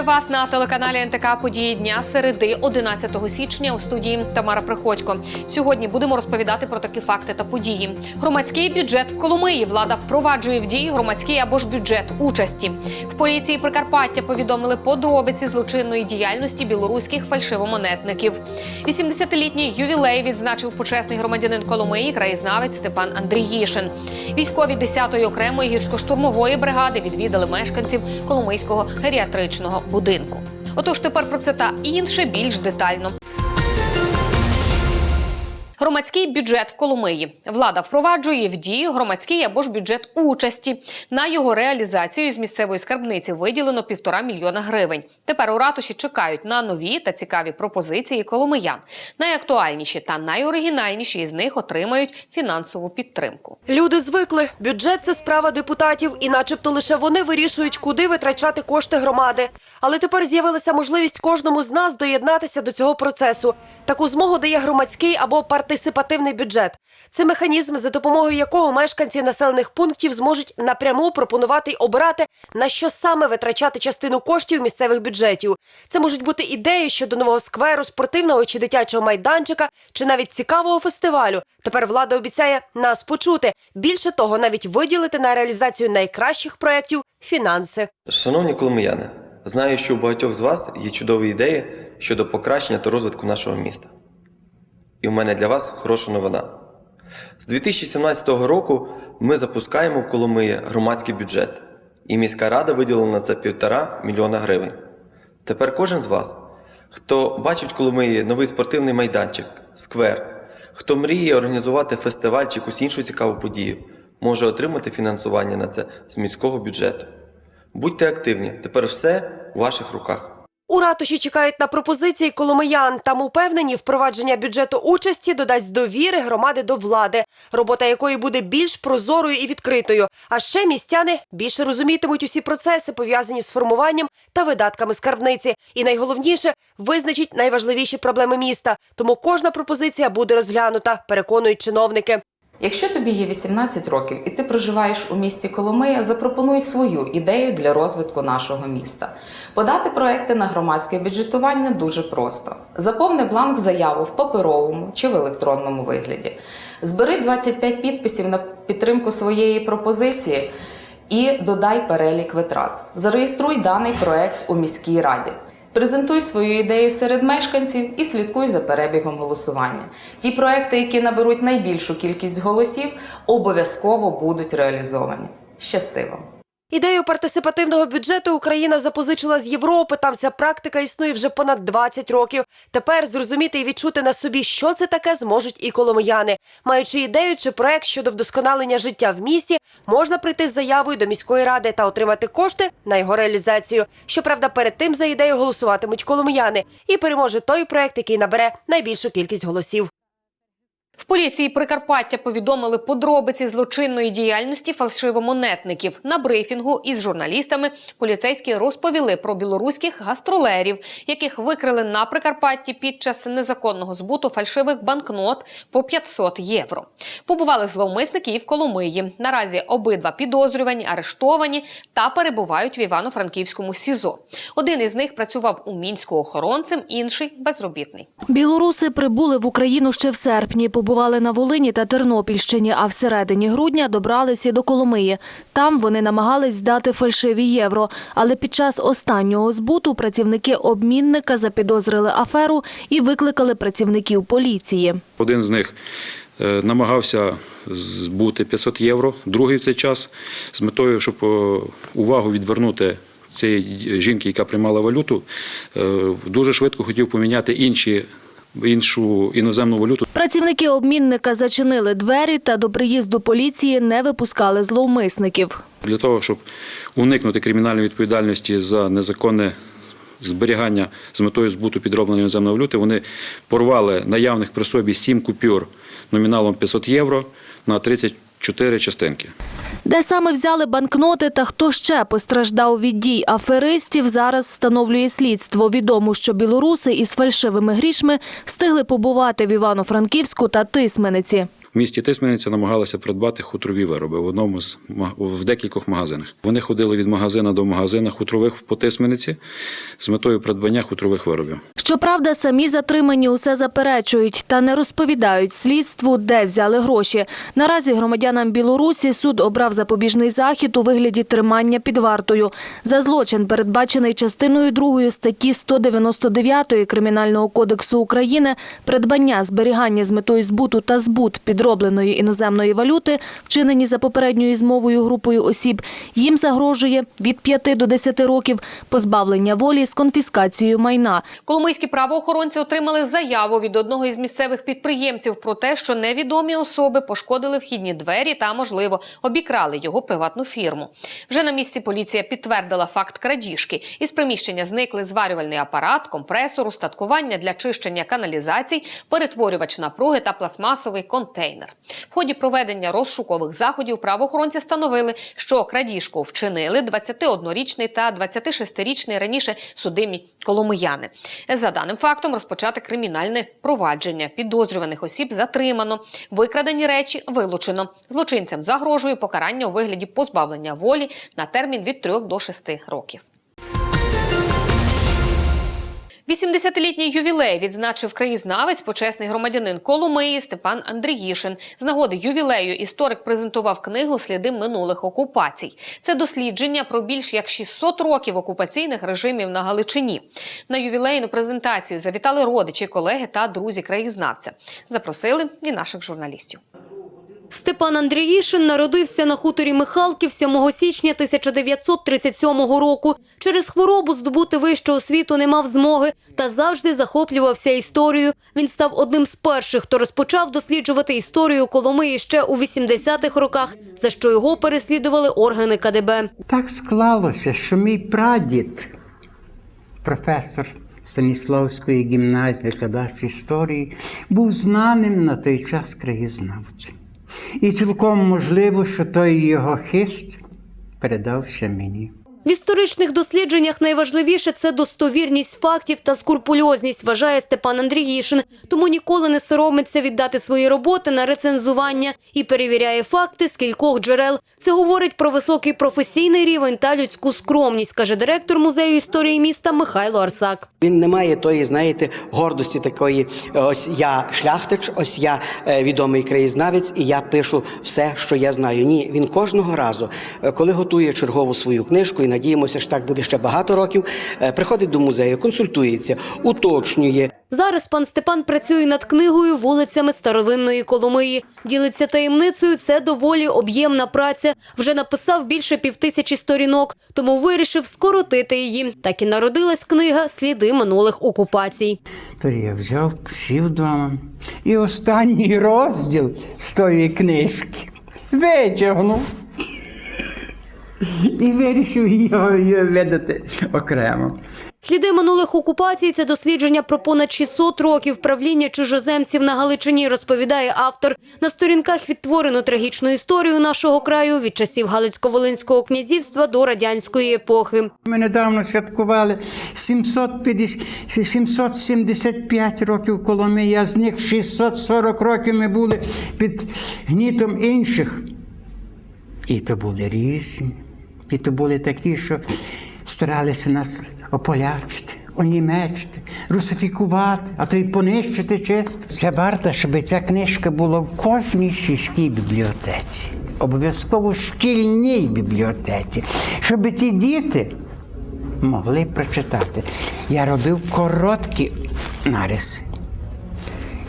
Вітаю вас на телеканалі НТК Події дня середи 11 січня у студії Тамара Приходько. Сьогодні будемо розповідати про такі факти та події. Громадський бюджет в Коломиї влада впроваджує в дії громадський або ж бюджет участі. В поліції Прикарпаття повідомили подробиці злочинної діяльності білоруських фальшивомонетників. 80-літній ювілей відзначив почесний громадянин Коломиї, краєзнавець Степан Андріїшин. Військові 10-ї окремої гірсько-штурмової бригади відвідали мешканців Коломийського геріатричного будинку. Отож, тепер про це та інше більш детально. Громадський бюджет в Коломиї. Влада впроваджує в дію громадський або ж бюджет участі. На його реалізацію з місцевої скарбниці виділено півтора мільйона гривень. Тепер у ратуші чекають на нові та цікаві пропозиції коломиян. Найактуальніші та найоригінальніші із них отримають фінансову підтримку. Люди звикли. Бюджет це справа депутатів, і начебто лише вони вирішують, куди витрачати кошти громади. Але тепер з'явилася можливість кожному з нас доєднатися до цього процесу. Таку змогу дає громадський або партисипативний бюджет. Це механізм, за допомогою якого мешканці населених пунктів зможуть напряму пропонувати й обирати, на що саме витрачати частину коштів місцевих бюджетів. Це можуть бути ідеї щодо нового скверу, спортивного чи дитячого майданчика, чи навіть цікавого фестивалю. Тепер влада обіцяє нас почути. Більше того, навіть виділити на реалізацію найкращих проєктів фінанси. Шановні коломияни, знаю, що у багатьох з вас є чудові ідеї щодо покращення та розвитку нашого міста. І в мене для вас хороша новина. З 2017 року ми запускаємо в Коломиї громадський бюджет, і міська рада виділила на це півтора мільйона гривень. Тепер кожен з вас, хто бачить в Коломиї новий спортивний майданчик, сквер, хто мріє організувати фестиваль чи якусь іншу цікаву подію, може отримати фінансування на це з міського бюджету. Будьте активні, тепер все у ваших руках. У ратуші чекають на пропозиції коломиян. Там упевнені, впровадження бюджету участі додасть довіри громади до влади, робота якої буде більш прозорою і відкритою. А ще містяни більше розумітимуть усі процеси, пов'язані з формуванням та видатками скарбниці. І найголовніше визначить найважливіші проблеми міста. Тому кожна пропозиція буде розглянута, переконують чиновники. Якщо тобі є 18 років і ти проживаєш у місті Коломия, запропонуй свою ідею для розвитку нашого міста. Подати проекти на громадське бюджетування дуже просто. Заповни бланк заяву в паперовому чи в електронному вигляді. Збери 25 підписів на підтримку своєї пропозиції і додай перелік витрат. Зареєструй даний проект у міській раді. Презентуй свою ідею серед мешканців і слідкуй за перебігом голосування. Ті проекти, які наберуть найбільшу кількість голосів, обов'язково будуть реалізовані. Щасти вам! Ідею партисипативного бюджету Україна запозичила з Європи. Там ця практика існує вже понад 20 років. Тепер зрозуміти і відчути на собі, що це таке, зможуть і коломияни. Маючи ідею чи проект щодо вдосконалення життя в місті, можна прийти з заявою до міської ради та отримати кошти на його реалізацію. Щоправда, перед тим за ідею голосуватимуть коломияни, і переможе той проект, який набере найбільшу кількість голосів. В поліції Прикарпаття повідомили подробиці злочинної діяльності фальшивомонетників. На брифінгу із журналістами поліцейські розповіли про білоруських гастролерів, яких викрили на Прикарпатті під час незаконного збуту фальшивих банкнот по 500 євро. Побували зловмисники і в Коломиї. Наразі обидва підозрювані арештовані та перебувають в Івано-Франківському СІЗО. Один із них працював у мінську охоронцем, інший безробітний. Білоруси прибули в Україну ще в серпні, побували на Волині та Тернопільщині, а всередині грудня добралися до Коломиї. Там вони намагались здати фальшиві євро. Але під час останнього збуту працівники обмінника запідозрили аферу і викликали працівників поліції. Один з них е, намагався збути 500 євро, другий в цей час з метою, щоб е, увагу відвернути цієї жінки, яка приймала валюту, е, дуже швидко хотів поміняти інші, іншу іноземну валюту. Працівники обмінника зачинили двері та до приїзду поліції не випускали зловмисників. Для того, щоб уникнути кримінальної відповідальності за незаконне зберігання з метою збуту підробленої іноземної валюти, вони порвали наявних при собі 7 купюр номіналом 500 євро на 34 частинки. Де саме взяли банкноти та хто ще постраждав від дій аферистів, зараз встановлює слідство. Відомо, що білоруси із фальшивими грішми встигли побувати в Івано-Франківську та Тисмениці. В місті Тисмениця намагалися придбати хутрові вироби в одному з в декількох магазинах. Вони ходили від магазина до магазина хутрових по Тисмениці з метою придбання хутрових виробів. Щоправда, самі затримані усе заперечують та не розповідають слідству, де взяли гроші. Наразі громадянам Білорусі суд обрав запобіжний захід у вигляді тримання під вартою. За злочин, передбачений частиною 2 статті 199 Кримінального кодексу України, придбання, зберігання з метою збуту та збут підробленої іноземної валюти, вчинені за попередньою змовою групою осіб, їм загрожує від 5 до 10 років позбавлення волі з конфіскацією майна. Коломийські правоохоронці отримали заяву від одного із місцевих підприємців про те, що невідомі особи пошкодили вхідні двері та, можливо, обікрали його приватну фірму. Вже на місці поліція підтвердила факт крадіжки. Із приміщення зникли зварювальний апарат, компресор, устаткування для чищення каналізацій, перетворювач напруги та пластмасовий контейнер. В ході проведення розшукових заходів правоохоронці встановили, що крадіжку вчинили 21-річний та 26-річний раніше судимі коломияни. За даним фактом розпочати кримінальне провадження. Підозрюваних осіб затримано, викрадені речі вилучено. Злочинцям загрожує покарання у вигляді позбавлення волі на термін від 3 до 6 років. 80-літній ювілей відзначив краєзнавець, почесний громадянин Коломиї Степан Андріїшин. З нагоди ювілею історик презентував книгу Сліди минулих окупацій. Це дослідження про більш як 600 років окупаційних режимів на Галичині. На ювілейну презентацію завітали родичі, колеги та друзі краєзнавця. Запросили і наших журналістів. Степан Андріїшин народився на хуторі Михалків 7 січня 1937 року. Через хворобу здобути вищу освіту не мав змоги та завжди захоплювався історією. Він став одним з перших, хто розпочав досліджувати історію Коломиї ще у 80-х роках, за що його переслідували органи КДБ. Так склалося, що мій прадід, професор Станіславської гімназії викладач історії, був знаним на той час краєзнавцем. І цілком можливо, що той його хист передався мені. В історичних дослідженнях найважливіше це достовірність фактів та скрупульозність, вважає Степан Андріїшин. Тому ніколи не соромиться віддати свої роботи на рецензування і перевіряє факти з кількох джерел. Це говорить про високий професійний рівень та людську скромність, каже директор музею історії міста Михайло Арсак. Він не має тої, знаєте, гордості такої. Ось я шляхтич, ось я е, відомий краєзнавець, і я пишу все, що я знаю. Ні, він кожного разу, е, коли готує чергову свою книжку, надіємося, що так буде ще багато років. е, Приходить до музею, консультується, уточнює. Зараз пан Степан працює над книгою вулицями старовинної Коломиї. Ділиться таємницею. Це доволі об'ємна праця. Вже написав більше півтисячі сторінок, тому вирішив скоротити її. Так і народилась книга Сліди минулих окупацій. Тоді я взяв, сів вдома. І останній розділ з тої книжки витягнув. І вирішив його, його видати окремо. Сліди минулих окупацій це дослідження про понад 600 років правління чужоземців на Галичині, розповідає автор. На сторінках відтворено трагічну історію нашого краю від часів Галицько-Волинського князівства до радянської епохи. Ми недавно святкували 750, 775 років Коломиї, а з них 640 років ми були під гнітом інших. І то були різні, і то були такі, що старалися нас ополячити, онімечити, русифікувати, а то й понищити чесно. Це варто, щоб ця книжка була в кожній сільській бібліотеці, обов'язково в шкільній бібліотеці, щоб ті діти могли прочитати. Я робив короткі нариси.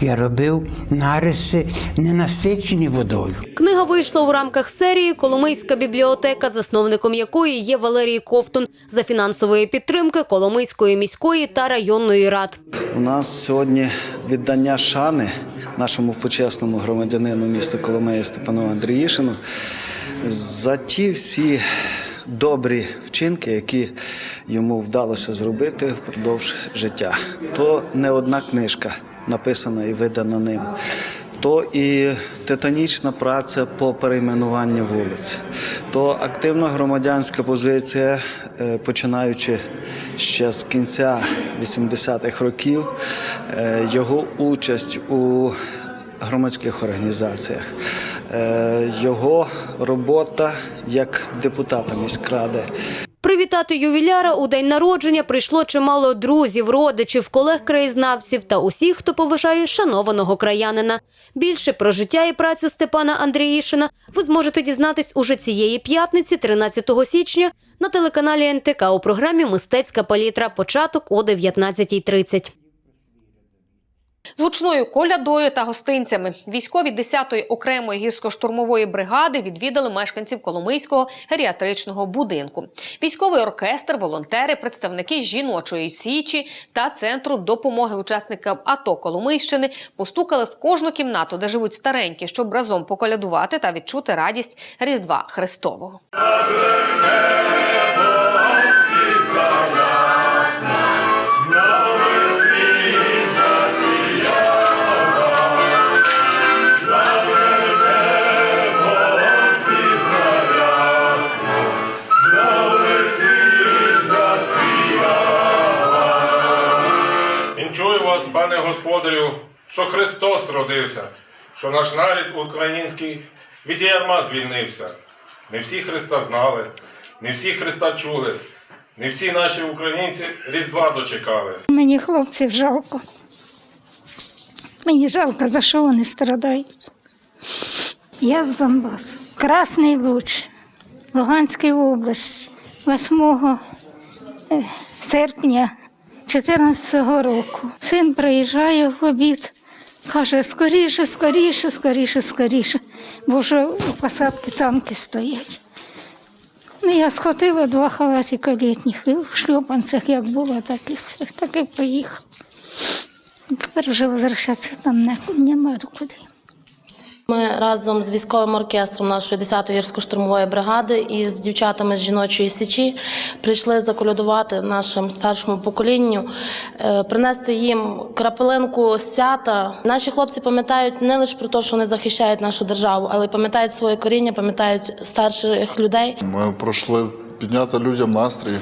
Я робив нариси, не насичені водою. Книга вийшла у рамках серії Коломийська бібліотека, засновником якої є Валерій Ковтун за фінансової підтримки Коломийської міської та районної рад. У нас сьогодні віддання шани нашому почесному громадянину міста Коломея Степану Андріїшину за ті всі добрі вчинки, які йому вдалося зробити впродовж життя. То не одна книжка написана і видана ним. То і титанічна праця по перейменуванню вулиць, то активна громадянська позиція, е, починаючи ще з кінця 80-х років, е, його участь у громадських організаціях. Е, Його робота як депутата міськради. Привітати ювіляра у день народження прийшло чимало друзів, родичів, колег-краєзнавців та усіх, хто поважає шанованого краянина. Більше про життя і працю Степана Андріїшина ви зможете дізнатись уже цієї п'ятниці, 13 січня, на телеканалі НТК у програмі Мистецька палітра. Початок о 19.30. З гучною колядою та гостинцями військові 10-ї окремої гірсько-штурмової бригади відвідали мешканців Коломийського геріатричного будинку. Військовий оркестр, волонтери, представники жіночої січі та центру допомоги учасникам АТО Коломийщини постукали в кожну кімнату, де живуть старенькі, щоб разом поколядувати та відчути радість Різдва Христового. Що Христос родився, що наш нарід український від ярма звільнився. Не всі Христа знали, не всі Христа чули, не всі наші українці Різдва дочекали. Мені хлопців жалко. Мені жалко, за що вони страдають. Я з Донбасу. Красний Луч, Луганської області, 8 е, серпня 2014 року. Син приїжджає в обід, каже, скоріше, скоріше, скоріше, скоріше, бо вже у посадки танки стоять. Ну, я схватила два халатика літніх і в шльопанцях, як було, так і. Так і поїхала. Тепер вже возвращатися там не- нема куди. Ми разом з військовим оркестром нашої 10-ї гірсько-штурмової бригади і з дівчатами з жіночої січі прийшли заколядувати нашим старшому поколінню, е, принести їм крапелинку свята. Наші хлопці пам'ятають не лише про те, що вони захищають нашу державу, але й пам'ятають своє коріння, пам'ятають старших людей. Ми пройшли підняти людям настрій,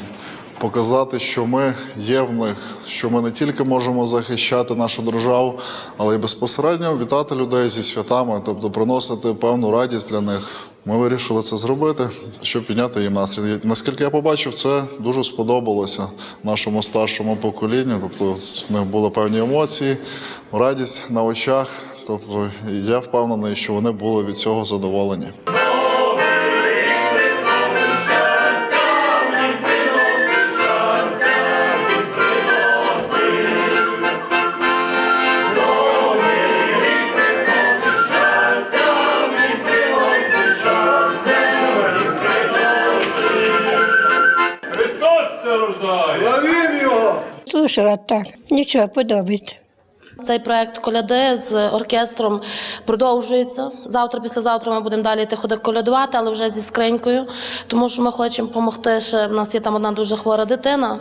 показати, що ми є в них, що ми не тільки можемо захищати нашу державу, але й безпосередньо вітати людей зі святами, тобто приносити певну радість для них. Ми вирішили це зробити, щоб підняти їм настрій. Наскільки я побачив, це дуже сподобалося нашому старшому поколінню. Тобто в них були певні емоції, радість на очах. Тобто я впевнений, що вони були від цього задоволені. Слушала так, нічого подобається. Цей проект коляди з оркестром продовжується. Завтра, післязавтра ми будемо далі йти ходити колядувати, але вже зі скринькою, тому що ми хочемо допомогти. Ще в нас є там одна дуже хвора дитина.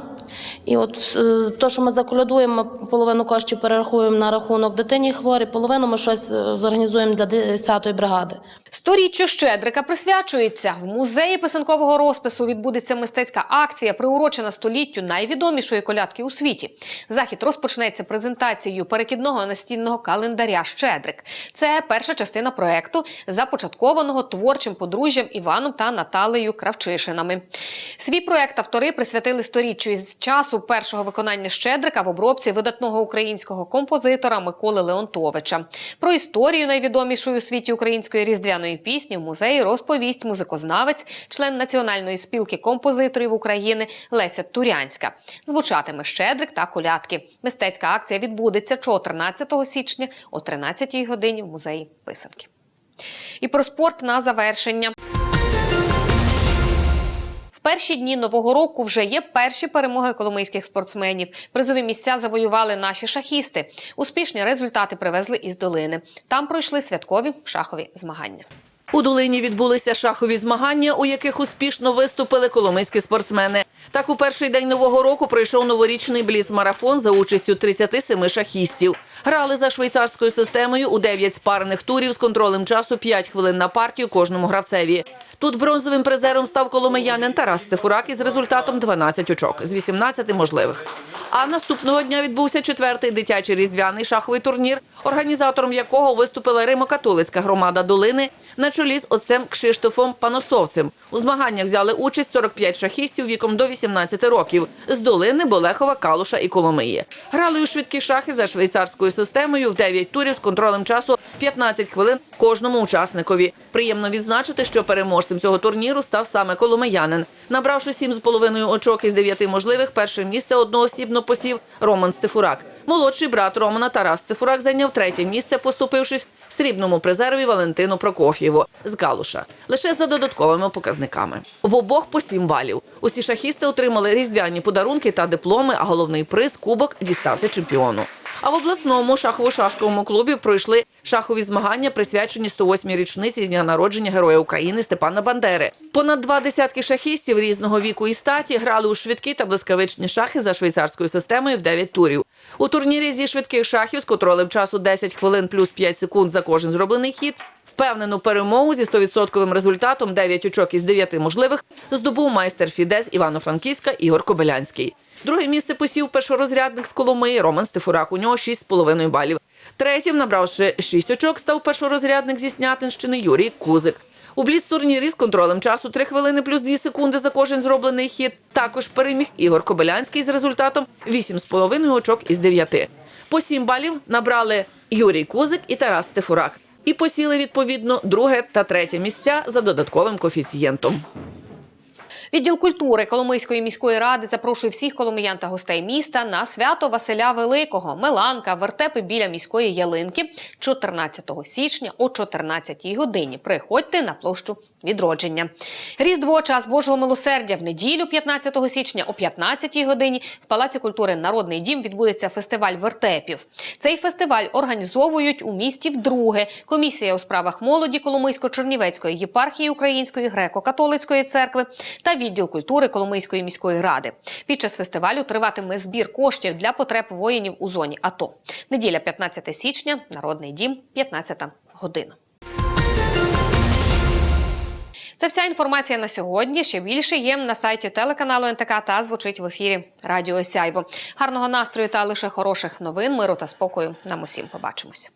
І от е, то, що ми заколядуємо, половину коштів перерахуємо на рахунок дитині хворій, половину ми щось е, зорганізуємо для 10-ї бригади. Сторіччю Щедрика присвячується. В музеї писанкового розпису відбудеться мистецька акція, приурочена століттю найвідомішої колядки у світі. Захід розпочнеться презентацією перекидного настінного календаря Щедрик. Це перша частина проекту, започаткованого творчим подружжям Іваном та Наталею Кравчишинами. Свій проект автори присвятили сторіччю із часу першого виконання Щедрика в обробці видатного українського композитора Миколи Леонтовича. Про історію найвідомішої у світі української різдвяної пісні в музеї розповість музикознавець, член Національної спілки композиторів України Леся Турянська. Звучатиме Щедрик та колядки. Мистецька акція відбудеться 14 січня о 13 годині в музеї писанки. І про спорт на завершення. Перші дні нового року вже є перші перемоги коломийських спортсменів. Призові місця завоювали наші шахісти. Успішні результати привезли із долини. Там пройшли святкові шахові змагання. У Долині відбулися шахові змагання, у яких успішно виступили коломийські спортсмени. Так, у перший день нового року пройшов новорічний бліц-марафон за участю 37 шахістів. Грали за швейцарською системою у 9 спарених турів з контролем часу 5 хвилин на партію кожному гравцеві. Тут бронзовим призером став коломиянин Тарас Стефурак із результатом 12 очок з 18 можливих. А наступного дня відбувся четвертий дитячий різдвяний шаховий турнір, організатором якого виступила Римо-католицька громада долини на чолі з отцем Кшиштофом Паносовцем. У змаганнях взяли участь 45 шахістів віком до 18 років з долини, Болехова, Калуша і Коломиї. Грали у швидкі шахи за швейцарською системою в 9 турів з контролем часу 15 хвилин кожному учасникові. Приємно відзначити, що переможцем цього турніру став саме коломиянин. Набравши 7,5 очок із 9 можливих, перше місце одноосібно посів Роман Стефурак. Молодший брат Романа Тарас Цифурак зайняв третє місце, поступившись срібному призерові Валентину Прокоф'єву з Галуша лише за додатковими показниками. В обох по сім балів. Усі шахісти отримали різдвяні подарунки та дипломи, а головний приз кубок дістався чемпіону. А в обласному шахово-шашковому клубі пройшли шахові змагання, присвячені 108-й річниці з дня народження Героя України Степана Бандери. Понад два десятки шахістів різного віку і статі грали у швидкі та блискавичні шахи за швейцарською системою в 9 турів. У турнірі зі швидких шахів з контролем часу 10 хвилин плюс 5 секунд за кожен зроблений хід. Впевнену перемогу зі 100% результатом 9 очок із 9 можливих здобув майстер Фідес Івано-Франківська Ігор Кобилянський. Друге місце посів першорозрядник з Коломиї Роман Стефурак. У нього 6,5 балів. Третім, набравши 6 очок, став першорозрядник зі Снятинщини Юрій Кузик. У бліц-турнірі з контролем часу 3 хвилини плюс 2 секунди за кожен зроблений хід також переміг Ігор Кобилянський з результатом 8,5 очок із 9. По 7 балів набрали Юрій Кузик і Тарас Стефурак. І посіли відповідно друге та третє місця за додатковим коефіцієнтом. Відділ культури Коломийської міської ради запрошує всіх коломиян та гостей міста на свято Василя Великого. Меланка, вертепи біля міської ялинки 14 січня о 14 годині. Приходьте на площу відродження. Різдво час Божого милосердя в неділю, 15 січня о 15 годині. В Палаці культури Народний дім відбудеться фестиваль вертепів. Цей фестиваль організовують у місті вдруге. Комісія у справах молоді Коломийсько-Чернівецької єпархії Української греко-католицької церкви та відділ культури Коломийської міської ради. Під час фестивалю триватиме збір коштів для потреб воїнів у зоні АТО. Неділя 15 січня, Народний дім, 15 година. Це вся інформація на сьогодні. Ще більше є на сайті телеканалу НТК та звучить в ефірі Радіо Сяйво. Гарного настрою та лише хороших новин, миру та спокою. Нам усім побачимось.